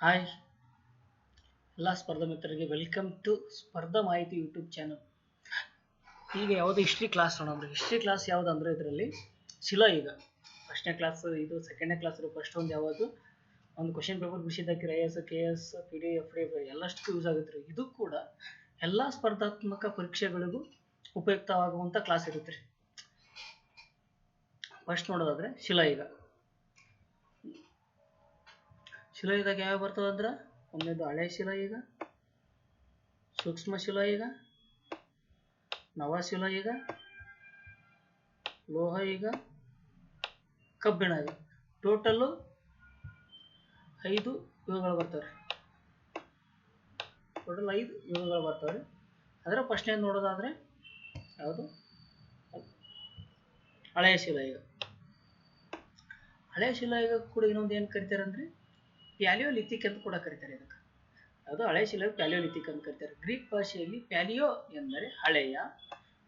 Hi. ಎಲ್ಲ ಸ್ಪರ್ಧಾ ಮಿತ್ರರಿಗೆ ವೆಲ್ಕಮ್ ಟು ಸ್ಪರ್ಧಾ ಮಾಹಿತಿ ಯೂಟ್ಯೂಬ್ ಚಾನಲ್. ಈಗ ಯಾವುದು ಹಿಸ್ಟ್ರಿ ಕ್ಲಾಸ್ ನೋಡೋಣ ಹಿಸ್ಟ್ರಿ ಕ್ಲಾಸ್ ಯಾವುದು ಅಂದರೆ ಇದರಲ್ಲಿ ಶಿಲಾ ಈಗ. ಫಸ್ಟ್ನೇ ಕ್ಲಾಸ್ ಇದು ಸೆಕೆಂಡ್ನೇ ಕ್ಲಾಸ್ ಫಸ್ಟ್ ಒಂದು ಯಾವುದು? ಒಂದು question paper ಬಿಡಿಸಿದ್ದಕ್ಕೆ I S K S P D F D ಎಲ್ಲಷ್ಟು use ಆಗುತ್ತೆ. ಇದು ಕೂಡ ಎಲ್ಲ ಸ್ಪರ್ಧಾತ್ಮಕ ಪರೀಕ್ಷೆಗಳಿಗೂ ಉಪಯುಕ್ತವಾಗುವಂಥ ಕ್ಲಾಸ್ ಇರುತ್ತೆ. ಫಸ್ಟ್ ನೋಡೋದಾದ್ರೆ ಶಿಲಾ ಈಗ. ಶಿಲಾಯುಗದಾಗ ಯಾವ ಬರ್ತದೆ ಅಂದ್ರೆ? ಒಂದೇದು ಹಳೆ ಶಿಲಾಯುಗ ಸೂಕ್ಷ್ಮ ಶಿಲಾಯುಗ ನವ ಶಿಲಾಯುಗ ಲೋಹ ಈಗ ಕಬ್ಬಿಣ ಯುಗ. ಟೋಟಲ್ಲು ಐದು ಯುಗಗಳು ಬರ್ತವೆ ಟೋಟಲ್ ಐದು ಯುಗಗಳು ಬರ್ತವೆ ಅದರ ಪ್ರಶ್ನೆ ನೋಡೋದಾದ್ರೆ, ಯಾವುದು? ಹಳೆಯ ಶಿಲಾಯುಗ ಹಳೆಯ ಶಿಲಾಯುಗ ಕೂಡ ಇನ್ನೊಂದು ಏನು ಕರಿತಾರೆ ಅಂದರೆ ಪ್ಯಾಲಿಯೋಲಿಥಿಕ್ ಅಂತ ಕೂಡ ಕರೀತಾರೆ ಇದಕ್ಕೆ. ಅದು ಹಳೆ ಶಿಲೆ ಪ್ಯಾಲಿಯೋಲಿಥಿಕ್ ಅಂತ ಕರೀತಾರೆ. ಗ್ರೀಕ್ ಭಾಷೆಯಲ್ಲಿ ಪ್ಯಾಲಿಯೋ ಎಂದರೆ ಹಳೆಯ,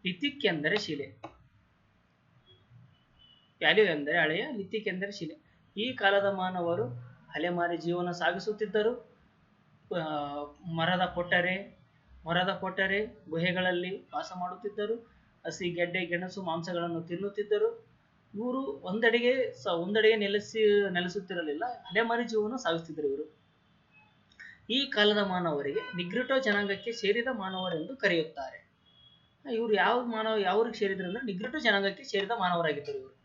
ಲಿಥಿಕ್ ಎಂದರೆ ಶಿಲೆ. ಪ್ಯಾಲಿಯೋ ಎಂದರೆ ಹಳೆಯ, ಲಿಥಿಕ್ ಎಂದರೆ ಶಿಲೆ. ಈ ಕಾಲದ ಮಾನವರು ಅಲೆಮಾರಿ ಜೀವನ ಸಾಗಿಸುತ್ತಿದ್ದರು. ಮರದ ಕೊಟ್ಟರೆ ಮರದ ಕೊಟ್ಟರೆ ಗುಹೆಗಳಲ್ಲಿ ವಾಸ ಮಾಡುತ್ತಿದ್ದರು. ಹಸಿ, ಗೆಡ್ಡೆ, ಗೆಣಸು, ಮಾಂಸಗಳನ್ನು ತಿನ್ನುತ್ತಿದ್ದರು. ಇವರು ಒಂದೆಡೆಗೆ ಸ, ಒಂದೆಡೆಗೆ ನೆಲೆಸಿ, ನೆಲೆಸುತ್ತಿರಲಿಲ್ಲ ಅಲೆಮಾರಿ ಜೀವನ ಸಾಗಿಸ್ತಿದ್ರು ಇವರು. ಈ ಕಾಲದ ಮಾನವರಿಗೆ ನಿಗ್ರಿಟೋ ಜನಾಂಗಕ್ಕೆ ಸೇರಿದ ಮಾನವರೆಂದು ಕರೆಯುತ್ತಾರೆ. ಇವರು ಯಾವ ಮಾನವ, ಯಾವ್ರಿಗೆ ಸೇರಿದ್ರು ಅಂದ್ರೆ ನಿಗ್ರಿಟೋ ಜನಾಂಗಕ್ಕೆ ಸೇರಿದ ಮಾನವರಾಗಿದ್ದರು ಇವರು.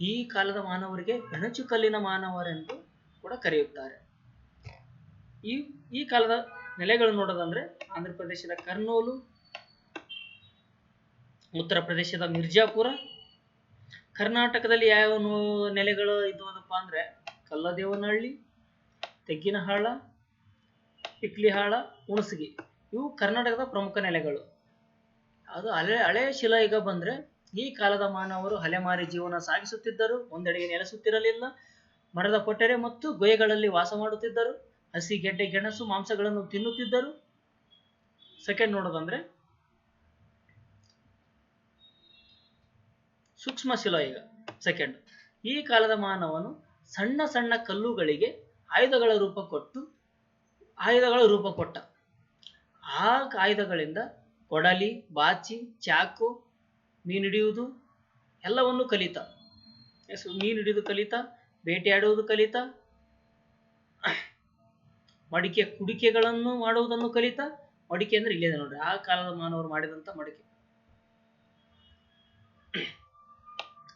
ಈ ಕಾಲದ ಮಾನವರಿಗೆ ಬೆಣಚು ಕಲ್ಲಿನ ಮಾನವರೆಂದು ಕೂಡ ಕರೆಯುತ್ತಾರೆ. ಈ ಈ ಕಾಲದ ನೆಲೆಗಳು ನೋಡೋದಂದ್ರೆ ಆಂಧ್ರ ಪ್ರದೇಶದ ಕರ್ನೂಲು, ಉತ್ತರ ಪ್ರದೇಶದ ಮಿರ್ಜಾಪುರ ಕರ್ನಾಟಕದಲ್ಲಿ ಯಾವ ನೆಲೆಗಳು ಇದ್ವದಪ್ಪ ಅಂದ್ರೆ ಕಲ್ಲದೇವನಹಳ್ಳಿ, ತೆಗ್ಗಿನಹಾಳ ಇಕ್ಲಿಹಾಳ ಹುಣಸಗಿ. ಇವು ಕರ್ನಾಟಕದ ಪ್ರಮುಖ ನೆಲೆಗಳು. ಅದು ಹಳೆ ಹಳೆಯ ಶಿಲಾಯುಗ ಬಂದ್ರೆ ಈ ಕಾಲದ ಮಾನವರು ಅಲೆಮಾರಿ ಜೀವನ ಸಾಗಿಸುತ್ತಿದ್ದರು. ಒಂದೆಡೆಗೆ ನೆಲೆಸುತ್ತಿರಲಿಲ್ಲ. ಮರದ ಕೊಟ್ಟರೆ ಮತ್ತು ಗುಹೆಗಳಲ್ಲಿ ವಾಸ ಮಾಡುತ್ತಿದ್ದರು. ಹಸಿ ಗೆಡ್ಡೆ ಗೆಣಸು ಮಾಂಸಗಳನ್ನು ತಿನ್ನುತ್ತಿದ್ದರು. ಸೆಕೆಂಡ್ ನೋಡೋದಂದ್ರೆ ಸೂಕ್ಷ್ಮ ಶಿಲಾಯುಗ ಸೆಕೆಂಡ್ ಈ ಕಾಲದ ಮಾನವನು ಸಣ್ಣ ಸಣ್ಣ ಕಲ್ಲುಗಳಿಗೆ ಆಯುಧಗಳ ರೂಪ ಕೊಟ್ಟು, ಆಯುಧಗಳ ರೂಪ ಕೊಟ್ಟ. ಆ ಆಯುಧಗಳಿಂದ ಕೊಡಲಿ, ಬಾಚಿ, ಚಾಕು ಮೀನು ಹಿಡಿಯುವುದು ಎಲ್ಲವನ್ನು ಕಲಿತ. ಮೀನು ಹಿಡಿದು ಕಲಿತ, ಬೇಟೆಯಾಡುವುದು ಕಲಿತ, ಮಡಿಕೆ, ಕುಡಿಕೆಗಳನ್ನು ಮಾಡುವುದನ್ನು ಕಲಿತ. ಮಡಿಕೆ ಅಂದ್ರೆ ಇಲ್ಲೇ ಇದೆ ನೋಡ್ರಿ, ಆ ಕಾಲದ ಮಾನವರು ಮಾಡಿದಂತ ಮಡಿಕೆ.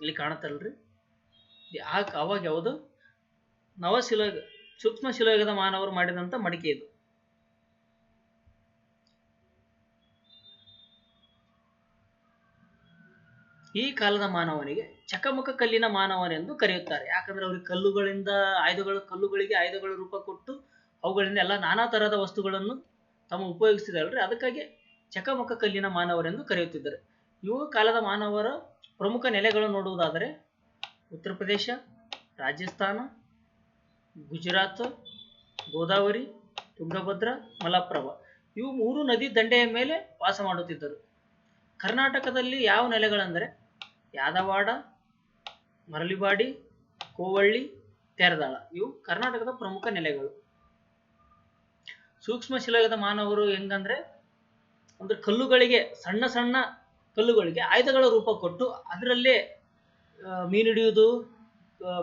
ಇಲ್ಲಿ ಕಾಣುತ್ತಲ್ರಿ. ಆ ಅವಾಗ ಯಾವುದು ನವಶಿಲ, ಸೂಕ್ಷ್ಮ ಶಿಲಯುಗದ ಮಾನವರು ಮಾಡಿದಂತ ಮಡಿಕೆ ಇದು. ಈ ಕಾಲದ ಮಾನವನಿಗೆ ಚಕಮಕ ಕಲ್ಲಿನ ಮಾನವನೆಂದು ಕರೆಯುತ್ತಾರೆ. ಯಾಕಂದ್ರೆ ಅವ್ರಿಗೆ ಕಲ್ಲುಗಳಿಂದ, ಆಯುಧಗಳು, ಕಲ್ಲುಗಳಿಗೆ ಆಯುಧಗಳ ರೂಪ ಕೊಟ್ಟು ಅವುಗಳಿಂದ ಎಲ್ಲ ನಾನಾ ತರಹದ ವಸ್ತುಗಳನ್ನು ತಮ್ಮ ಉಪಯೋಗಿಸ್ತಿದ್ದಾರಲ್ರಿ ಅದಕ್ಕಾಗಿ ಚಕಮಕ ಕಲ್ಲಿನ ಮಾನವರೆಂದು ಕರೆಯುತ್ತಿದ್ದಾರೆ. ಇವು ಕಾಲದ ಮಾನವರ ಪ್ರಮುಖ ನೆಲೆಗಳು ನೋಡುವುದಾದರೆ ಉತ್ತರ ಪ್ರದೇಶ, ರಾಜಸ್ಥಾನ, ಗುಜರಾತ್, ಗೋದಾವರಿ, ತುಂಗಭದ್ರಾ, ಮಲಪ್ರಭಾ. ಇವು ಮೂರು ನದಿ ದಂಡೆಯ ಮೇಲೆ ವಾಸ ಮಾಡುತ್ತಿದ್ದರು. ಕರ್ನಾಟಕದಲ್ಲಿ ಯಾವ ನೆಲೆಗಳೆಂದರೆ ಯಾದವಾಡ, ಮರಳಿಬಾಡಿ, ಕೋವಳ್ಳಿ, ತೆರದಾಳ. ಇವು ಕರ್ನಾಟಕದ ಪ್ರಮುಖ ನೆಲೆಗಳು. ಸೂಕ್ಷ್ಮ ಶಿಲಾಯುಗದ ಮಾನವರು ಹೆಂಗಂದ್ರೆ ಅಂದ್ರೆ ಕಲ್ಲುಗಳಿಗೆ ಸಣ್ಣ ಸಣ್ಣ ಕಲ್ಲುಗಳಿಗೆ ಆಯುಧಗಳ ರೂಪ ಕೊಟ್ಟು ಅದರಲ್ಲೇ ಮೀನು ಹಿಡಿಯುವುದು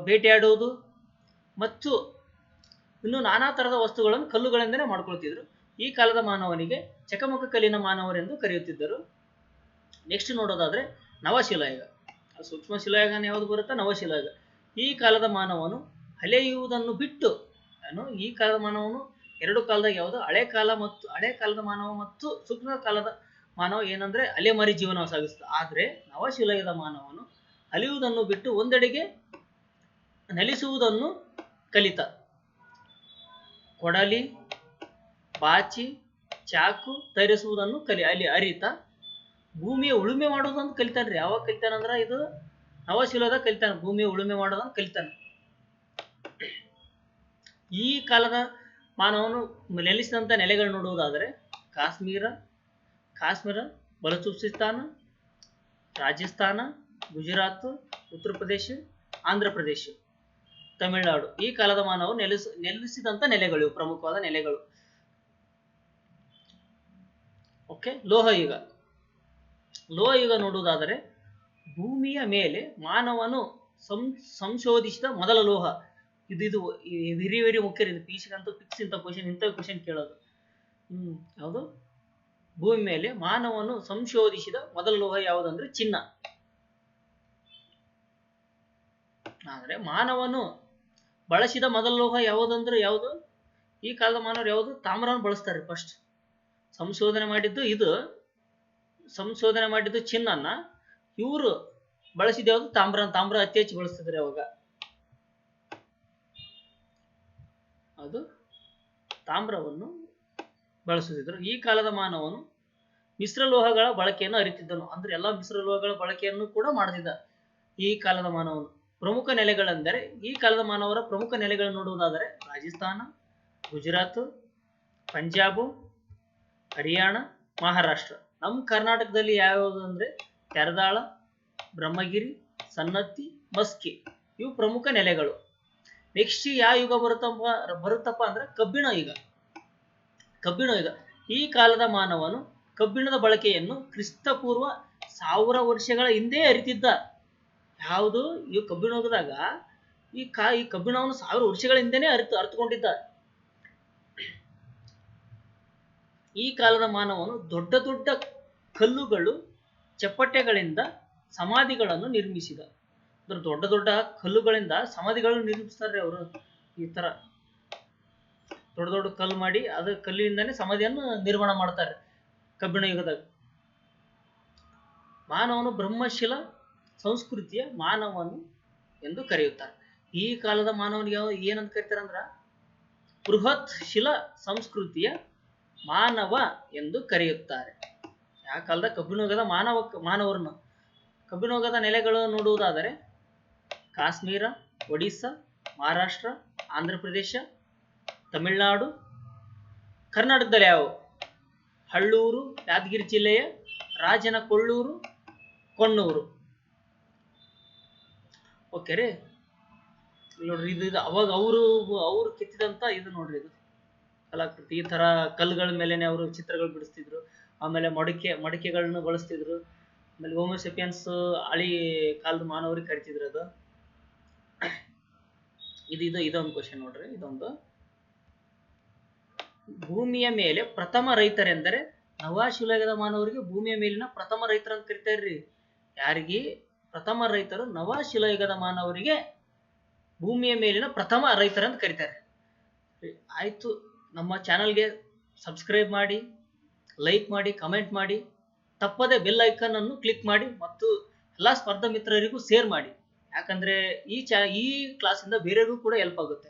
ಬೇಟೆಯಾಡುವುದು ಮತ್ತು ಇನ್ನು ನಾನಾ ತರಹದ ವಸ್ತುಗಳನ್ನು ಕಲ್ಲುಗಳಿಂದನೇ ಮಾಡ್ಕೊಳ್ತಿದ್ರು. ಈ ಕಾಲದ ಮಾನವನಿಗೆ ಚಕಮಕ ಕಲ್ಲಿನ ಮಾನವರೆಂದು ಕರೆಯುತ್ತಿದ್ದರು. ನೆಕ್ಸ್ಟ್ ನೋಡೋದಾದ್ರೆ ನವಶಿಲಾಯುಗ. ಸೂಕ್ಷ್ಮ ಶಿಲಾಯುಗನ ಯಾವುದು ಬರುತ್ತೆ? ನವಶಿಲಾಯುಗ. ಈ ಕಾಲದ ಮಾನವನು ಅಲೆಯುವುದನ್ನು ಬಿಟ್ಟು ಈ ಕಾಲದ ಮಾನವನು ಎರಡು ಕಾಲದಾಗ ಯಾವುದು? ಹಳೆ ಕಾಲ ಮತ್ತು, ಹಳೆ ಕಾಲದ ಮಾನವ ಮತ್ತು ಸೂಕ್ಷ್ಮ ಕಾಲದ ಮಾನವ ಏನಂದ್ರೆ ಅಲೆಮಾರಿ ಜೀವನ ಸಾಗಿಸ್ತ ಆದ್ರೆ ನವಶಿಲಯದ ಮಾನವನು ಅಲಿಯುವುದನ್ನು ಬಿಟ್ಟು ಒಂದೆಡೆಗೆ ನೆಲೆಸುವುದನ್ನು ಕಲಿತ. ಕೊಡಲಿ ಬಾಚಿ ಚಾಕು ತಯಾರಿಸುವುದನ್ನು ಕಲಿ, ಅಲ್ಲಿ ಅರಿತ. ಭೂಮಿಯ ಉಳುಮೆ ಮಾಡೋದನ್ನು ಕಲಿತಾನ್ರಿ ಯಾವಾಗ ಕಲಿತಾನಂದ್ರ ಇದು ನವಶಿಲದ ಕಲಿತಾನೆ. ಭೂಮಿಯ ಉಳುಮೆ ಮಾಡೋದನ್ನು ಕಲಿತಾನೆ. ಈ ಕಾಲದ ಮಾನವನು ನೆಲೆಸಿದಂಥ ನೆಲೆಗಳು ನೋಡುವುದಾದರೆ ಕಾಶ್ಮೀರ ಕಾಶ್ಮೀರ ಬಲೂಚಿಸ್ತಾನ ರಾಜಸ್ಥಾನ, ಗುಜರಾತ್, ಉತ್ತರ ಪ್ರದೇಶ, ಆಂಧ್ರ ಪ್ರದೇಶ, ತಮಿಳುನಾಡು. ಈ ಕಾಲದ ಮಾನವರು ನೆಲೆಸ, ನೆಲೆಸಿದಂತ ನೆಲೆಗಳು, ಪ್ರಮುಖವಾದ ನೆಲೆಗಳು. ಓಕೆ ಲೋಹಯುಗ ಲೋಹಯುಗ ಲೋಹ ಯುಗ ನೋಡುವುದಾದರೆ ಭೂಮಿಯ ಮೇಲೆ ಮಾನವನು ಸಂ, ಸಂಶೋಧಿಸಿದ ಮೊದಲ ಲೋಹ. ಇದು ಇದು ವೆರಿ ವೆರಿ ಮುಖ್ಯ ಪೀಸಿಗಂತೂ ಫಿಕ್ಸ್ ಇಂಥ ಕ್ವಶನ್ ಇಂಥ ಕ್ವಶನ್ ಕೇಳೋದು. ಹ್ಮ್ ಯಾವುದು ಭೂಮಿ ಮೇಲೆ ಮಾನವನು ಸಂಶೋಧಿಸಿದ ಮೊದಲ ಲೋಹ ಯಾವುದಂದ್ರೆ ಚಿನ್ನ. ಆದರೆ ಮಾನವನು ಬಳಸಿದ ಮೊದಲ ಲೋಹ ಯಾವುದಂದ್ರೆ ಯಾವುದು? ಈ ಕಾಲದ ಮಾನವರು ಯಾವುದು? ತಾಮ್ರವನ್ನು ಬಳಸ್ತಾರೆ ಫಸ್ಟ್ ಸಂಶೋಧನೆ ಮಾಡಿದ್ದು ಇದು. ಸಂಶೋಧನೆ ಮಾಡಿದ್ದು ಚಿನ್ನನ್ನ. ಇವರು ಬಳಸಿದ ಯಾವುದು? ತಾಮ್ರ. ತಾಮ್ರ ಅತಿ ಹೆಚ್ಚು ಬಳಸ್ತಿದ್ರೆ ಅವಾಗ. ಅದು ತಾಮ್ರವನ್ನು ಬಳಸುತ್ತಿದ್ದರು. ಈ ಕಾಲದ ಮಾನವನು ಮಿಶ್ರಲೋಹಗಳ ಬಳಕೆಯನ್ನು ಅರಿತಿದ್ದನು. ಅಂದ್ರೆ ಎಲ್ಲಾ ಮಿಶ್ರಲೋಹಗಳ ಬಳಕೆಯನ್ನು ಕೂಡ ಮಾಡುತ್ತಿದ್ದ ಈ ಕಾಲದ ಮಾನವನು. ಪ್ರಮುಖ ನೆಲೆಗಳೆಂದರೆ, ಈ ಕಾಲದ ಮಾನವರ ಪ್ರಮುಖ ನೆಲೆಗಳನ್ನು ನೋಡುವುದಾದರೆ ರಾಜಸ್ಥಾನ, ಗುಜರಾತ್, ಪಂಜಾಬ್, ಹರಿಯಾಣ, ಮಹಾರಾಷ್ಟ್ರ. ನಮ್ಮ ಕರ್ನಾಟಕದಲ್ಲಿ ಯಾವ್ಯಾವುದು ಅಂದ್ರೆ ತೆರದಾಳ ಬ್ರಹ್ಮಗಿರಿ ಸನ್ನತಿ ಮಸ್ಕಿ ಇವು ಪ್ರಮುಖ ನೆಲೆಗಳು. ನೆಕ್ಸ್ಟ್ ಯಾವ ಯುಗ ಬರುತ್ತಪ್ಪ ಬರುತ್ತಪ್ಪ ಅಂದ್ರೆ ಕಬ್ಬಿಣ ಯುಗ. ಕಬ್ಬಿಣ ಯುಗ ಈ ಕಾಲದ ಮಾನವನು ಕಬ್ಬಿಣದ ಬಳಕೆಯನ್ನು ಕ್ರಿಸ್ತಪೂರ್ವ ಸಾವಿರ ವರ್ಷಗಳ ಹಿಂದೆ ಅರಿತಿದ್ದ. ಯಾವುದು? ಈ ಕಬ್ಬಿಣ ಯುಗದಾಗ ಈ ಕಾ, ಈ ಕಬ್ಬಿಣವನ್ನು ಸಾವಿರ ವರ್ಷಗಳ ಹಿಂದೆನೆ ಅರಿತು ಅರ್ಥಕೊಂಡಿದ್ದ ಈ ಕಾಲದ ಮಾನವನು ದೊಡ್ಡ ದೊಡ್ಡ ಕಲ್ಲುಗಳು, ಚಪ್ಪಟೆಗಳಿಂದ ಸಮಾಧಿಗಳನ್ನು ನಿರ್ಮಿಸಿದ. ಅಂದ್ರೆ ದೊಡ್ಡ ದೊಡ್ಡ ಕಲ್ಲುಗಳಿಂದ ಸಮಾಧಿಗಳನ್ನು ನಿರ್ಮಿಸ್ತಾರೆ ಅವರು ಈ ತರ. ದೊಡ್ಡ ದೊಡ್ಡ ಕಲ್ಲು ಮಾಡಿ ಅದು ಕಲ್ಲಿನಿಂದಾನೇ ಸಮಾಧಿಯನ್ನು ನಿರ್ಮಾಣ ಮಾಡ್ತಾರೆ ಕಬ್ಬಿಣ ಯುಗದಾಗ ಮಾನವನು ಬ್ರಹ್ಮಶಿಲ ಸಂಸ್ಕೃತಿಯ ಮಾನವನು ಎಂದು ಕರೆಯುತ್ತಾರೆ. ಈ ಕಾಲದ ಮಾನವನಿಗೆ ಯಾವ ಏನಂತ ಕರೀತಾರೆ ಅಂದ್ರ ಬೃಹತ್ ಶಿಲ ಸಂಸ್ಕೃತಿಯ ಮಾನವ ಎಂದು ಕರೆಯುತ್ತಾರೆ. ಆ ಕಾಲದ ಕಬ್ಬಿಣ ಯುಗದ ಮಾನವ, ಮಾನವರನ್ನು ಕಬ್ಬಿಣ ಯುಗದ ನೆಲೆಗಳು ನೋಡುವುದಾದರೆ ಕಾಶ್ಮೀರ, ಒಡಿಸ್ಸಾ, ಮಹಾರಾಷ್ಟ್ರ, ಆಂಧ್ರ ಪ್ರದೇಶ ತಮಿಳುನಾಡು, ಕರ್ನಾಟಕದಲ್ಲಿ ಯಾವ? ಹಳ್ಳೂರು, ಯಾದಗಿರಿ ಜಿಲ್ಲೆಯ ರಾಜನ ಕೊಳ್ಳೂರು ಕೊಣ್ಣೂರು. ಓಕೆ ರೀ. ನೋಡ್ರಿ, ಇದು ಇದು ಅವಾಗ ಅವರು ಅವರು ಕೆತ್ತಿದಂತ ಇದು ನೋಡ್ರಿ ಇದು. ಕಲಾಕೃತಿ, ಈ ತರ ಕಲ್ಲುಗಳ ಮೇಲೆನೆ ಅವರು ಚಿತ್ರಗಳು ಬಿಡಿಸ್ತಿದ್ರು. ಆಮೇಲೆ ಮಡಿಕೆ ಮಡಿಕೆಗಳನ್ನ ಬಳಸ್ತಿದ್ರು. ಆಮೇಲೆ ಹೋಮೋಸೆಪಿಯನ್ಸ್ ಹಳಿ ಕಾಲದ ಮಾನವರಿಗೆ ಕರಿತಿದ್ರು ಅದು. ಇದು ಇದು ಇದೊಂದು ಕ್ವಶನ್ ನೋಡ್ರಿ, ಇದೊಂದು. ಭೂಮಿಯ ಮೇಲೆ ಪ್ರಥಮ ರೈತರೆಂದರೆ ನವಾಶಿಲಾಗದ ಮಾನವರಿಗೆ ಭೂಮಿಯ ಮೇಲಿನ ಪ್ರಥಮ ರೈತರಂತ ಕರಿತಾರ್ರಿ ಯಾರಿಗೆ? ಪ್ರಥಮ ರೈತರು ನವಾಶಿಲಾಯುಗದ ಮಾನವರಿಗೆ ಭೂಮಿಯ ಮೇಲಿನ ಪ್ರಥಮ ರೈತರಂತ ಕರೀತಾರೆ. ಆಯಿತು. ನಮ್ಮ ಚಾನಲ್ಗೆ ಸಬ್ಸ್ಕ್ರೈಬ್ ಮಾಡಿ, ಲೈಕ್ ಮಾಡಿ, ಕಮೆಂಟ್ ಮಾಡಿ, ತಪ್ಪದೆ ಬೆಲ್ ಐಕನ್ ಅನ್ನು ಕ್ಲಿಕ್ ಮಾಡಿ ಮತ್ತು ಎಲ್ಲ ಸ್ಪರ್ಧಾ ಮಿತ್ರರಿಗೂ ಶೇರ್ ಮಾಡಿ. ಯಾಕಂದ್ರೆ ಈ ಚಾ, ಈ ಕ್ಲಾಸಿಂದ ಬೇರೆಯವ್ರಿಗೂ ಕೂಡ ಹೆಲ್ಪ್ ಆಗುತ್ತೆ.